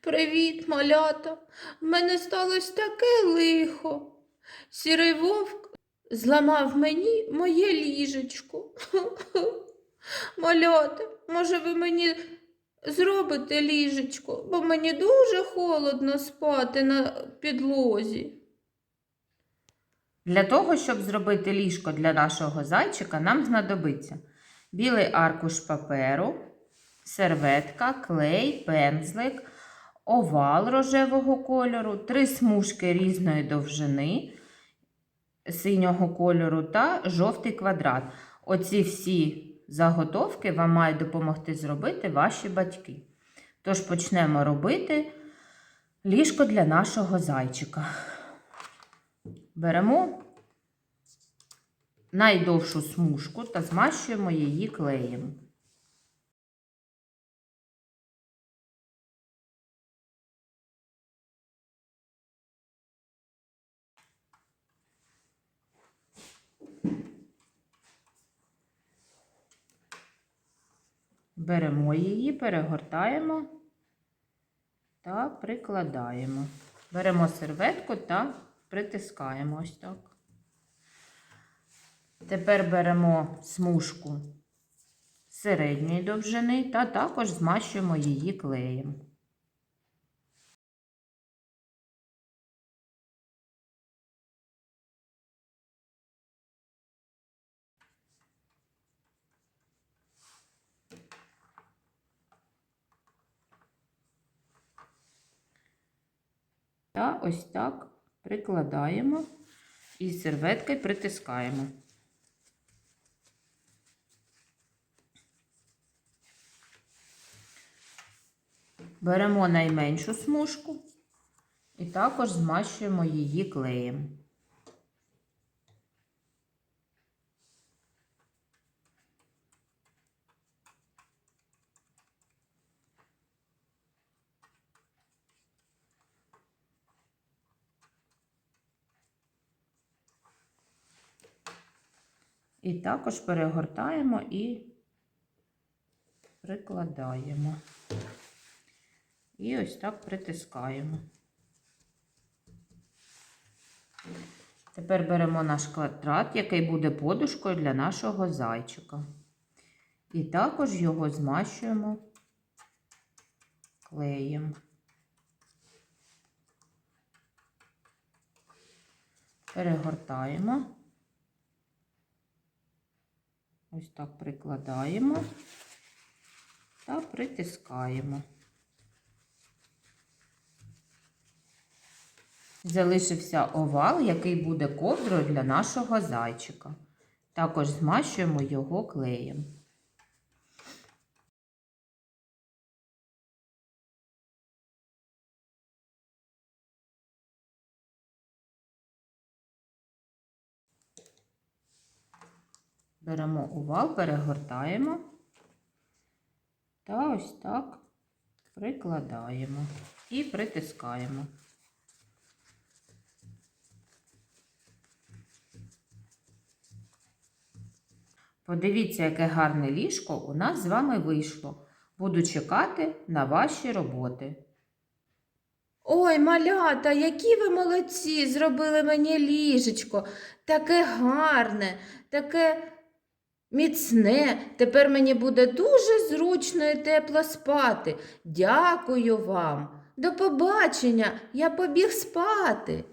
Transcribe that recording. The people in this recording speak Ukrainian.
Привіт, малята. В мене сталося таке лихо. Сірий вовк зламав мені моє ліжечко. Малята, може, ви мені зробите ліжечко, бо мені дуже холодно спати на підлозі. Для того, щоб зробити ліжко для нашого зайчика, нам знадобиться білий аркуш паперу, серветка, клей, пензлик, овал рожевого кольору, три смужки різної довжини синього кольору та жовтий квадрат. Оці всі заготовки вам мають допомогти зробити ваші батьки. Тож почнемо робити ліжко для нашого зайчика. Беремо найдовшу смужку та змащуємо її клеєм. Беремо її, перегортаємо та прикладаємо. Беремо серветку та притискаємо ось так. Тепер беремо смужку середньої довжини та також змащуємо її клеєм. Та ось так прикладаємо і серветкою притискаємо. Беремо найменшу смужку і також змащуємо її клеєм. І також перегортаємо і прикладаємо. І ось так притискаємо. Тепер беремо наш квадрат, який буде подушкою для нашого зайчика. І також його змащуємо клеєм. Перегортаємо. Ось так прикладаємо та притискаємо. Залишився овал, який буде ковдрою для нашого зайчика. Також змащуємо його клеєм. Беремо овал, перегортаємо та ось так прикладаємо і притискаємо. Подивіться, яке гарне ліжко у нас з вами вийшло. Буду чекати на ваші роботи. Ой, малята, які ви молодці, зробили мені ліжечко, таке гарне, таке міцне. Тепер мені буде дуже зручно і тепло спати. Дякую вам. До побачення, я побіг спати.